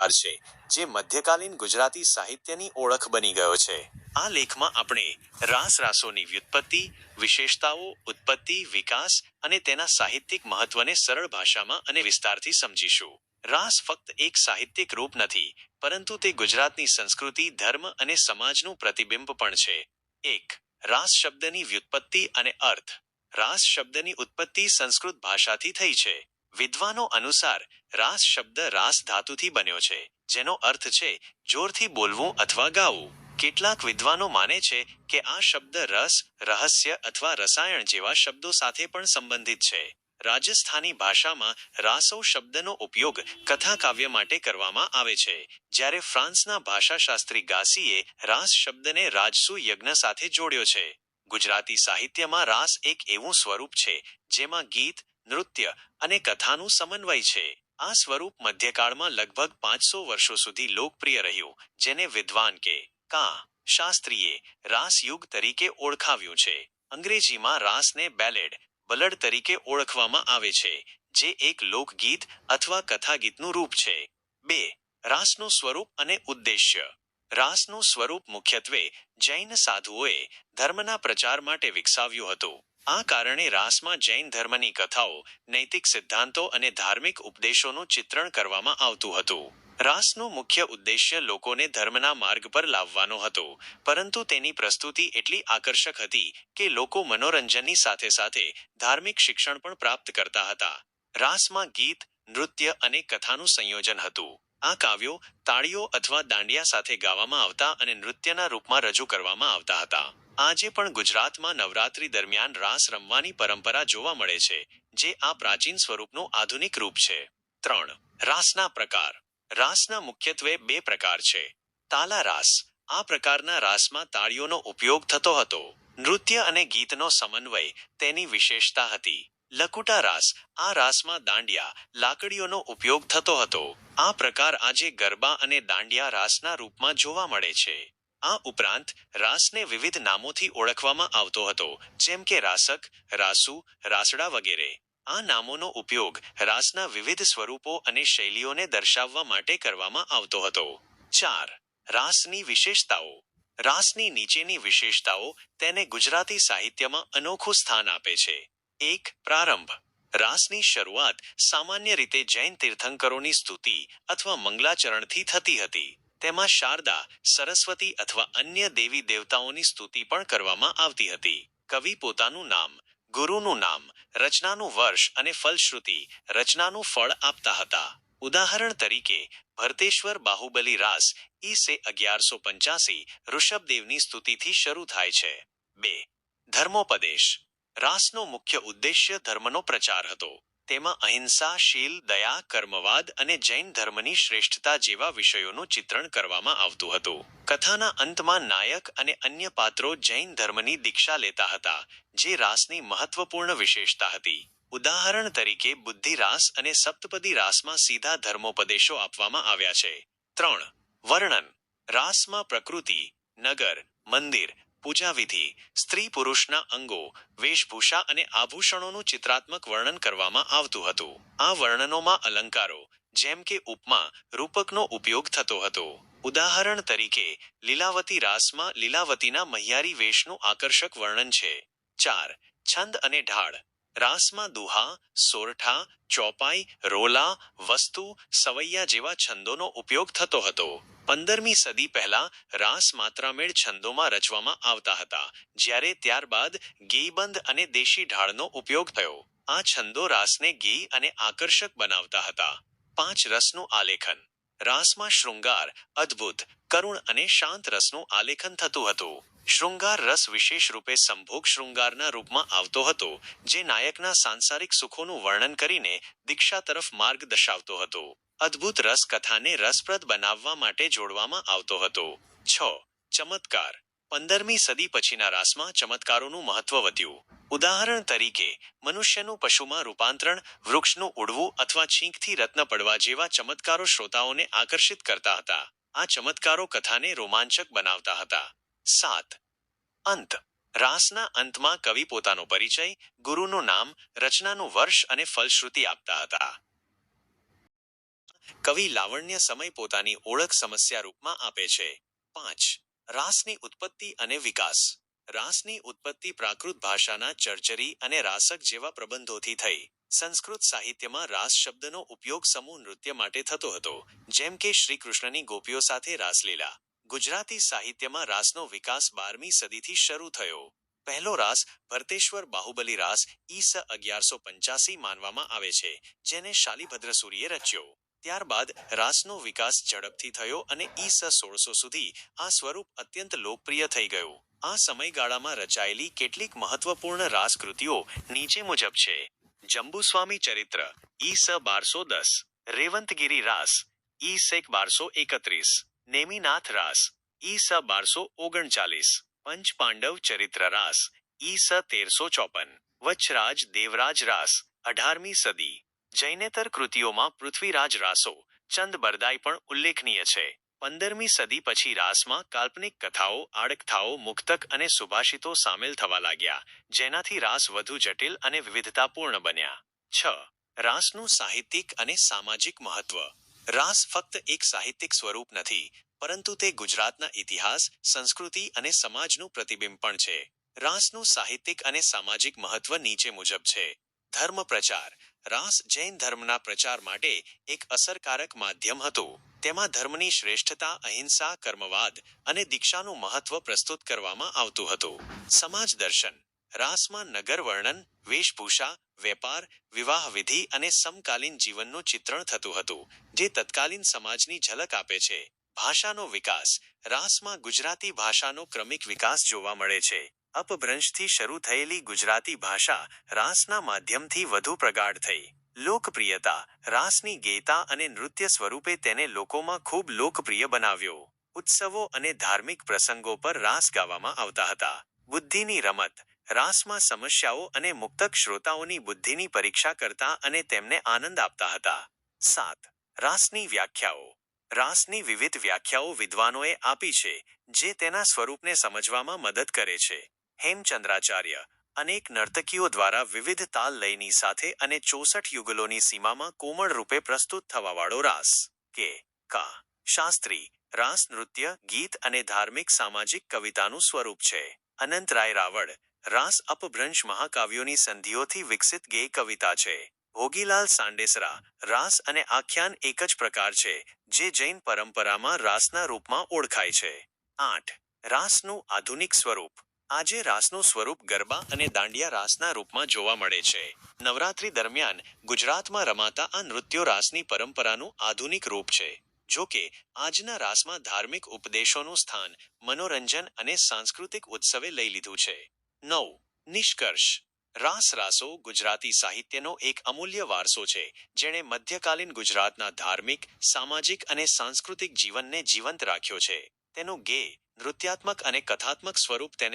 પ્રકાર છે, જે મધ્યકાલીન ગુજરાતી સાહિત્યની ઓળખ બની ગયો છે. આ લેખમાં આપણે રાસ રાસોની વ્યુત્પત્તિ, વિશેષતાઓ, ઉત્પત્તિ, વિકાસ અને તેના સાહિત્યિક મહત્વને સરળ ભાષામાં અને વિસ્તારથી સમજીશું. રાસ ફક્ત એક સાહિત્યિક રૂપ નથી, પરંતુ તે ગુજરાતની સંસ્કૃતિ, ધર્મ અને સમાજનું પ્રતિબિંબ પણ છે. એક, રાસ શબ્દની વ્યુત્પત્તિ અને અર્થ. રાસ શબ્દની ઉત્પત્તિ સંસ્કૃત ભાષાથી થઈ છે. વિદ્વાનો અનુસાર રાસ શબ્દ રાસ ધાતુથી બન્યો છે, જેનો અર્થ છે જોરથી બોલવું અથવા ગાવું. કેટલાક વિદ્વાનો માને છે કે આ શબ્દ રસ, રહસ્ય અથવા રસાયણ જેવા શબ્દો સાથે પણ સંબંધિત છે. રાજસ્થાની ભાષામાં રાસો શબ્દનો ઉપયોગ કથા કાવ્ય માટે કરવામાં આવે છે, જ્યારે ફ્રાન્સના ભાષાશાસ્ત્રી ગાસીએ રાસ શબ્દને રાજસુ યજ્ઞ સાથે જોડ્યો છે. ગુજરાતી સાહિત્યમાં રાસ એક એવું સ્વરૂપ છે, જેમાં ગીત નૃત્ય અને કથાનું સમન્વય છે. આ સ્વરૂપ મધ્યકાળમાં લગભગ પાંચસો વર્ષો સુધી લોકપ્રિય રહ્યું, જેને વિદ્વાન કે કા શાસ્ત્રીએ રાસ યુગ તરીકે ઓળખાવ્યું છે. અંગ્રેજીમાં રાસને બેલેડ, બલડ તરીકે ઓળખવામાં આવે છે, જે એક લોકગીત અથવા કથાગીતનું રૂપ છે. બે, રાસનું સ્વરૂપ અને ઉદ્દેશ્ય. રાસનું સ્વરૂપ મુખ્યત્વે જૈન સાધુઓએ ધર્મના પ્રચાર માટે વિકસાવ્યું હતું. આ કારણે રાસમાં જૈન ધર્મની કથાઓ, નૈતિક સિદ્ધાંતો અને ધાર્મિક ઉપદેશોનું ચિત્રણ કરવામાં આવતું હતું. રાસનું મુખ્ય ઉદ્દેશ્ય લોકોને ધર્મના માર્ગ પર લાવવાનો હતો, પરંતુ તેની પ્રસ્તુતિ એટલી આકર્ષક હતી કે લોકો મનોરંજનની સાથે સાથે ધાર્મિક શિક્ષણ પણ પ્રાપ્ત કરતા હતા. રાસમાં ગીત, નૃત્ય અને કથાનું સંયોજન હતું. આ કાવ્યો તાળીઓ અથવા દાંડિયા સાથે ગાવામાં આવતા અને નૃત્યના રૂપમાં રજૂ કરવામાં આવતા હતા. આજે પણ ગુજરાતમાં નવરાત્રી દરમિયાન રાસ રમવાની પરંપરા જોવા મળે છે, જે આ પ્રાચીન સ્વરૂપનું આધુનિક રૂપ છે. ત્રણ, રાસના પ્રકાર. રાસના મુખ્યત્વે બે પ્રકાર છે. તાલા રાસ. આ પ્રકારના રાસમાં તાળીઓનો ઉપયોગ થતો હતો. નૃત્ય અને ગીતનો સમન્વય તેની વિશેષતા હતી. લકુટા રાસ. આ રાસમાં દાંડિયા, લાકડીઓનો ઉપયોગ થતો હતો. આ પ્રકાર આજે ગરબા અને દાંડિયા રાસના રૂપમાં જોવા મળે છે. આ ઉપરાંત રાસને વિવિધ નામોથી ઓળખવામાં આવતો હતો, જેમ કે રાસક, રાસુ, રાસડા વગેરે. આ નામોનો ઉપયોગ રાસના વિવિધ સ્વરૂપો અને શૈલીઓને દર્શાવવા માટે કરવામાં આવતો હતો. ચાર, રાસની વિશેષતાઓ. રાસની નીચેની વિશેષતાઓ તેને ગુજરાતી સાહિત્યમાં અનોખું સ્થાન આપે છે. એક, પ્રારંભ. રાસની શરૂઆત સામાન્ય રીતે જૈન તીર્થંકરોની સ્તુતિ અથવા મંગલાચરણથી થતી હતી. તેમાં શારદા, સરસ્વતી અથવા અન્ય દેવી દેવતાઓની સ્તુતિ પણ કરવામાં આવતી હતી. કવિ પોતાનું નામ, ગુરુનું નામ, રચનાનું વર્ષ અને ફલશ્રુતિ, રચનાનું ફળ આપતા હતા. ઉદાહરણ તરીકે, ભરતેશ્વર બાહુબલી રાસ ઈસે અગિયારસો પંચ્યાસી ઋષભદેવની સ્તુતિથી શરૂ થાય છે. બે, ધર્મોપદેશ. રાસનો મુખ્ય ઉદ્દેશ્ય ધર્મનો પ્રચાર હતો. તેમાં અહિંસા શીલ દયા, કર્મવાદ અને જૈન ધર્મની શ્રેષ્ઠતા જેવા વિષયોનું ચિત્રણ કરવામાં આવતું હતું. કથાના અંતમાં નાયક અને અન્ય પાત્રો જૈન ધર્મની દીક્ષા લેતા હતા, જે રાસની મહત્વપૂર્ણ વિશેષતા હતી. ઉદાહરણ તરીકે બુદ્ધિ રાસ અને સપ્તપદી રાસમાં સીધા ધર્મોપદેશો આપવામાં આવ્યા છે. ત્રણ, વર્ણન. રાસમાં પ્રકૃતિ, નગર, મંદિર પૂજાવિધિ, સ્ત્રી પુરુષના અંગો, વેશભૂષા અને આભૂષણોનું ચિત્રાત્મક વર્ણન કરવામાં આવતું હતું. આ વર્ણનોમાં અલંકારો, જેમ કે ઉપમા, રૂપકનો ઉપયોગ થતો હતો. ઉદાહરણ તરીકે, લીલાવતી રાસમાં લીલાવતીના મહિયારી વેશનું આકર્ષક વર્ણન છે. ચાર, છંદ અને ઢાળ. રાસમાં દુહા, સોરઠા, ચોપાઈ, રોલા, વસ્તુ, સવૈયા જેવા છંદોનો ઉપયોગ થતો હતો. પંદરમી સદી પહેલા રાસ માત્રામેળ છંદોમાં રચવામાં આવતા હતા, જ્યારે ત્યારબાદ ગેયબંધ અને દેશી ઢાળનો ઉપયોગ થયો. આ છંદો રાસને ગેય અને આકર્ષક બનાવતા હતા. પાંચ રસનું આલેખન. રાસમાં શૃંગાર, અદ્ભુત, કરુણ અને શાંત રસનું આલેખન થતું હતું. શૃંગાર રસ વિશેષ રૂપે સંભોગ શૃંગારના રૂપમાં આવતો હતો, જે નાયકના સાંસારિક સુખોનું વર્ણન કરીને દીક્ષા તરફ માર્ગ દર્શાવતો હતો. અદ્ભુત રસ કથાને રસપ્રદ બનાવવા માટે જોડવામાં આવતો હતો. છ. ચમત્કાર. પંદરમી સદી પછીના રાસમાં ચમત્કારોનું મહત્વ વધ્યું. ઉદાહરણ તરીકે, મનુષ્યનું પશુમાં રૂપાંતરણ, વૃક્ષનું ઉડવું અથવા છીંકથી રત્ન પડવા જેવા ચમત્કારો શ્રોતાઓને આકર્ષિત કરતા હતા. આ ચમત્કારો કથાને રોમાંચક બનાવતા હતા. સાત. અંત. રાસના અંતમાં કવિ પોતાનો પરિચય, ગુરુનું નામ, રચનાનું વર્ષ અને ફલશ્રુતિ આપતા હતા. કવિ લાવણ્ય સમય પોતાની ઓળખ સમસ્યા રૂપમાં આપે છે. પાંચ. રાસની ઉત્પત્તિ અને વિકાસ. રાસની ઉત્પત્તિ પ્રાકૃત ભાષાના ચર્ચરી અને રાસક જેવા પ્રબંધોથી થઈ. સંસ્કૃત સાહિત્યમાં રાસ શબ્દનો ઉપયોગ સમૂહ નૃત્ય માટે થતો હતો, જેમ કે શ્રીકૃષ્ણની ગોપીઓ સાથે રાસલીલા. ગુજરાતી સાહિત્યમાં રાસનો વિકાસ બારમી સદીથી શરૂ થયો. પહેલો રાસ ભરતેશ્વર બાહુબલી રાસ ઈસ અગિયારસો પંચ્યાસી માનવામાં આવે છે, જેને શાલિભદ્ર સૂરીએ રચ્યો. ત્યારબાદ રાસનો વિકાસ ઝડપથી થયો અને ઈસ સોળસો સુધી આ સ્વરૂપ અત્યંત લોકપ્રિય થઈ ગયું. આ સમયગાળામાં રચાયેલી કેટલીક મહત્વપૂર્ણ રાસકૃતિઓ નીચે મુજબ છે. જંબુસ્વામી ચરિત્ર ઈસ બારસો દસ, રેવંતગીરી રાસ ઈસ એક બારસો એકત્રીસ નેમિનાથ રાસ, ઈસ બારસો ઓગણચાલીસ પંચ પાંડવ ચરિત્ર રાસ, ઈસ તેરસો ચોપન વચ્છરાજ દેવરાજ રાસ, અઢારમી સદી, જૈનેતર કૃતિઓમાં પૃથ્વીરાજ રાસો, ચંદ બરદાઈ પણ ઉલ્લેખનીય છે. પંદરમી સદી પછી રાસમાં કાલ્પનિક કથાઓ, આડકથાઓ, મુક્તક અને સુભાષિતો સામેલ થવા લાગ્યા, જેનાથી રાસ વધુ જટિલ અને વિવિધતાપૂર્ણ બન્યા. છ. રાસનું સાહિત્યિક અને સામાજિક મહત્વ. રાસ ફક્ત એક સાહિત્યિક સ્વરૂપ નથી, પરંતુ તે ગુજરાતના ઇતિહાસ, સંસ્કૃતિ અને સમાજનું પ્રતિબિંબ પણ છે. રાસનું સાહિત્યિક અને સામાજિક મહત્વ નીચે મુજબ છે. ધર્મ પ્રચાર. રાસ જૈન ધર્મના પ્રચાર માટે એક અસરકારક માધ્યમ હતું. તેમાં ધર્મની શ્રેષ્ઠતા, અહિંસા, કર્મવાદ અને દીક્ષાનું મહત્વ પ્રસ્તુત કરવામાં આવતું હતું. સમાજ દર્શન. રાસમાં નગર વર્ણન વેશભૂષા, વેપાર, વિવાહ વિધિ અને સમકાલીન જીવનનું ચિત્રણ થતું હતું, જે તત્કાલીન સમાજની ઝલક આપે છે. ભાષાનો વિકાસ. રાસમાં ગુજરાતી ભાષાનો ક્રમિક વિકાસ જોવા મળે છે. અપભ્રંશથી શરૂ થયેલી ગુજરાતી ભાષા રાસના માધ્યમથી વધુ પ્રગાઢ થઈ. લોકપ્રિયતા. રાસની ગેતા અને નૃત્ય સ્વરૂપે તેને લોકોમાં ખૂબ લોકપ્રિય બનાવ્યો. ઉત્સવો અને ધાર્મિક પ્રસંગો પર રાસ ગાવામાં આવતા હતા. બુદ્ધિની રમત. રાસમાં સમસ્યાઓ અને મુક્તક શ્રોતાઓની બુદ્ધિની પરીક્ષા કરતા અને તેમને આનંદ આપતા હતા. સાત, રાસની વ્યાખ્યાઓ. રાસની વિવિધ વ્યાખ્યાઓ વિદ્વાનોએ આપી છે, જે તેના સ્વરૂપને સમજવામાં મદદ કરે છે. હેમચંદ્રાચાર્ય, અનેક નર્તકીઓ દ્વારા વિવિધ તાલ લયની સાથે અને ચોસઠ યુગલોની સીમામાં કોમળ રૂપે પ્રસ્તુત થવાવાળો રાસ. કે, કા. શાસ્ત્રી, રાસ નૃત્ય, ગીત અને ધાર્મિક સામાજિક કવિતાનું સ્વરૂપ છે. અનંતરાય રાવળ રાસ અપભ્રંશ મહાકાવ્યોની સંધિઓથી વિકસિત ગેય કવિતા છે. ભોગીલાલ સાંડેસરા, રાસ અને આખ્યાન એક જ પ્રકાર છે, જે જૈન પરંપરામાં રાસના રૂપમાં ઓળખાય છે. આઠ. રાસનું આધુનિક સ્વરૂપ. આજે રાસનું સ્વરૂપ ગરબા અને દાંડિયા રાસના રૂપમાં જોવા મળે છે. નવરાત્રી દરમિયાન ગુજરાતમાં રમાતા આ નૃત્યો રાસની પરંપરાનું આધુનિક રૂપ છે. જો કે, આજના રાસમાં ધાર્મિક ઉપદેશોનું સ્થાન, મનોરંજન અને સાંસ્કૃતિક ઉત્સવે લઈ લીધું છે. નવ. નિષ્કર્ષ. રાસ રાસો ગુજરાતી સાહિત્યનો એક અમૂલ્ય વારસો છે, જેણે મધ્યકાલીન ગુજરાતના ધાર્મિક, સામાજિક અને સાંસ્કૃતિક જીવનને જીવંત રાખ્યો છે. તેનું ગે નૃત્યાત્મક અને કથાત્મક સ્વરૂપ તેને